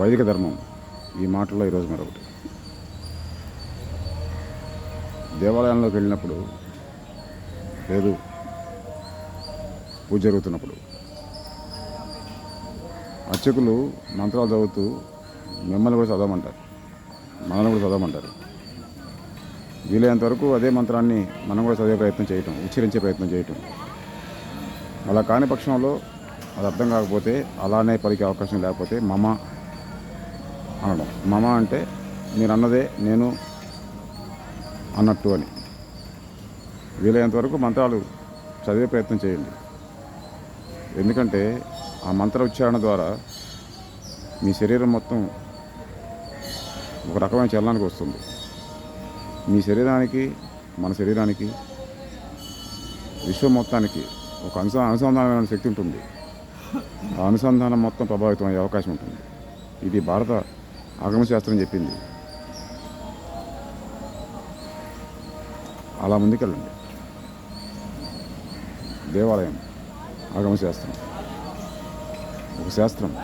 వైదిక ధర్మం. ఈ మాటల్లో ఈరోజు మరొకటి. దేవాలయంలోకి వెళ్ళినప్పుడు లేదు పూజ జరుగుతున్నప్పుడు అర్చకులు మంత్రాలు చదువుతూ మిమ్మల్ని కూడా చదవమంటారు మనల్ని కూడా చదవమంటారు. వీలైనంత వరకు అదే మంత్రాన్ని మనం కూడా చదివే ప్రయత్నం చేయటం ఉచ్చరించే ప్రయత్నం చేయటం. అలా కాని పక్షంలో అది అర్థం కాకపోతే అలానే పలికే అవకాశం లేకపోతే మమ అనడం. మమ అంటే మీరు అన్నదే నేను అన్నట్టు అని. వీలైనంత వరకు మంత్రాలు చదివే ప్రయత్నం చేయండి. ఎందుకంటే ఆ మంత్ర ఉచ్చారణ ద్వారా మీ శరీరం మొత్తం ఒక రకమైన చలనానికి వస్తుంది. మీ శరీరానికి మన శరీరానికి విశ్వం మొత్తానికి ఒక అనుస అనుసంధానమైన శక్తి ఉంటుంది. ఆ అనుసంధానం మొత్తం ప్రభావితం అయ్యే అవకాశం ఉంటుంది. ఇది భారత ఆగమశాస్త్రం చెప్పింది. అలా ముందుకెళ్ళండి. దేవాలయం ఆగమశాస్త్రం ఒక శాస్త్రం.